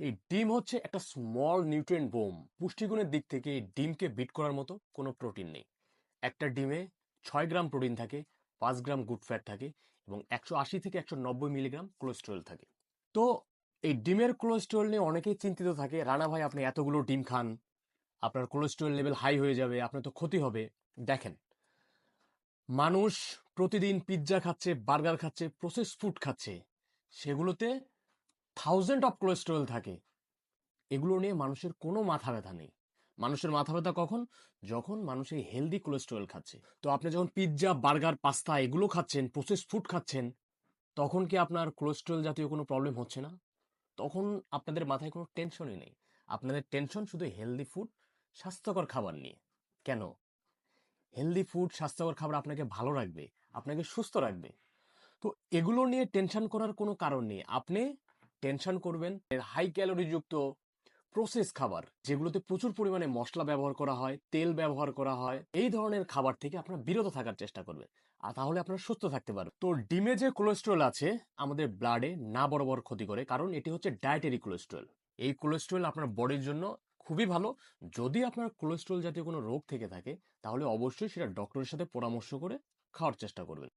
এই ডিম হচ্ছে একটা স্মল নিউট্রিয়েন্ট বোম। পুষ্টিগুণের দিক থেকে এই ডিমকে বিট করার মতো কোনো প্রোটিন নেই। একটা ডিমে ছয় গ্রাম প্রোটিন থাকে, পাঁচ গ্রাম গুড ফ্যাট থাকে এবং একশো আশি থেকে একশো নব্বই মিলিগ্রাম কোলেস্টেরল থাকে। তো এই ডিমের কোলেস্টেরল নিয়ে অনেকেই চিন্তিত থাকে, রানা ভাই, আপনি এতগুলো ডিম খান, আপনার কোলেস্টেরল লেভেল হাই হয়ে যাবে, আপনার তো ক্ষতি হবে। দেখেন, মানুষ প্রতিদিন পিৎজা খাচ্ছে বার্গার খাচ্ছে প্রসেস ফুড খাচ্ছে। সেগুলোতে থাউজেন্ড অফ কোলেস্টেরল থাকে। এগুলো নিয়ে মানুষের কোনো মাথা ব্যথা নেই। মানুষের মাথা ব্যথা কখন? যখন মানুষ এই হেলদি কোলেস্টেরল খাচ্ছে। তো আপনি যখন পিৎজা বার্গার পাস্তা এগুলো খাচ্ছেন প্রসেস ফুড খাচ্ছেন, তখন কি আপনার কোলেস্টেরল জাতীয় কোনো প্রবলেম হচ্ছে না? তখন আপনাদের মাথায় কোনো টেনশনই নেই। আপনাদের টেনশন শুধু হেলদি ফুড স্বাস্থ্যকর খাবার নিয়ে। কেন? হেলদি ফুড স্বাস্থ্যকর খাবার আপনাকে ভালো রাখবে, আপনাকে সুস্থ রাখবে। তো এগুলো নিয়ে টেনশন করার কোনো কারণ নেই। আপনি টেনশন করবেন। এর হাই ক্যালোরিযুক্ত প্রসেস খাবার, যেগুলোতে প্রচুর পরিমাণে মশলা ব্যবহার করা হয়, তেল ব্যবহার করা হয়, এই ধরনের খাবার থেকে আপনারা বিরত থাকার চেষ্টা করবেন। আর তাহলে আপনারা সুস্থ থাকতে পারবেন। তো ডিমে যে কোলেস্ট্রল আছে, আমাদের ব্লাডে না বরাবর ক্ষতি করে, কারণ এটি হচ্ছে ডায়েটারি কোলেস্ট্রল এই কোলেস্ট্রল আপনার বডির জন্য খুবই ভালো। যদি আপনার কোলেস্ট্রল জাতীয় কোনো রোগ থেকে থাকে, তাহলে অবশ্যই সেটা ডক্টরের সাথে পরামর্শ করে খাওয়ার চেষ্টা করবেন।